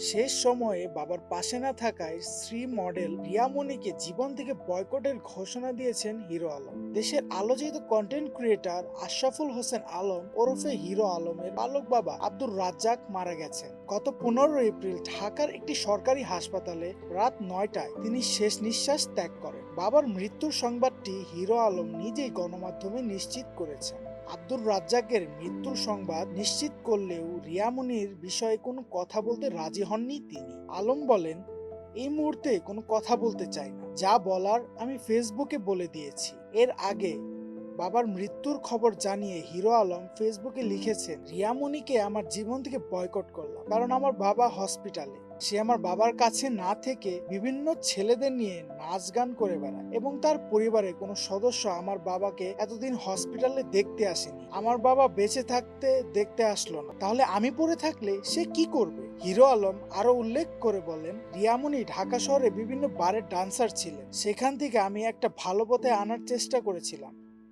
শেষ সময়ে বাবার পাশে না থাকায় শ্রী মডেল রিয়ামণিকে জীবন থেকে বয়কটের ঘোষণা দিয়েছেন হিরো আলম। দেশের আলোচিত কন্টেন্ট ক্রিয়েটার আশরাফুল হোসেন আলম ওরফে হিরো আলমের বালক বাবা আব্দুর রাজ্জাক মারা গেছেন। গত পনেরো এপ্রিল ঢাকার একটি সরকারি হাসপাতালে রাত নয়টায় তিনি শেষ নিঃশ্বাস ত্যাগ করেন। বাবার মৃত্যুর সংবাদটি হিরো আলম নিজেই গণমাধ্যমে নিশ্চিত করেছেন। আব্দুর রাজ্জাকের মৃত্যুর সংবাদ নিশ্চিত করলেও রিয়ামনির বিষয়ে কোনো কথা বলতে রাজি হননি তিনি। আলম বলেন এই মুহূর্তে কোনো কথা বলতে চাই না। যা বলার আমি ফেসবুকে বলে দিয়েছি। এর আগে বাবার মৃত্যুর খবর জানিয়ে হিরো আলম ফেসবুকে লিখেছেন, রিয়ামণিকে আমার জীবন থেকে বয়কট করলাম কারণ আমার বাবা হসপিটালে। সে আমার বাবার কাছে না থেকে বিভিন্ন ছেলেদের নিয়ে নাচ গান করে বেড়ায় এবং তার পরিবারের কোনো সদস্য আমার বাবাকে এতদিন হসপিটালে দেখতে আসেনি। আমার বাবা বেঁচে থাকতে দেখতে আসলো না। তাহলে আমি পড়ে থাকলে সে কি করবে? হিরো আলম আরও উল্লেখ করে বলেন, রিয়ামণি ঢাকা শহরে বিভিন্ন বারের ডান্সার ছিলেন। সেখান থেকে আমি একটা ভালো পথে আনার চেষ্টা করেছিলাম।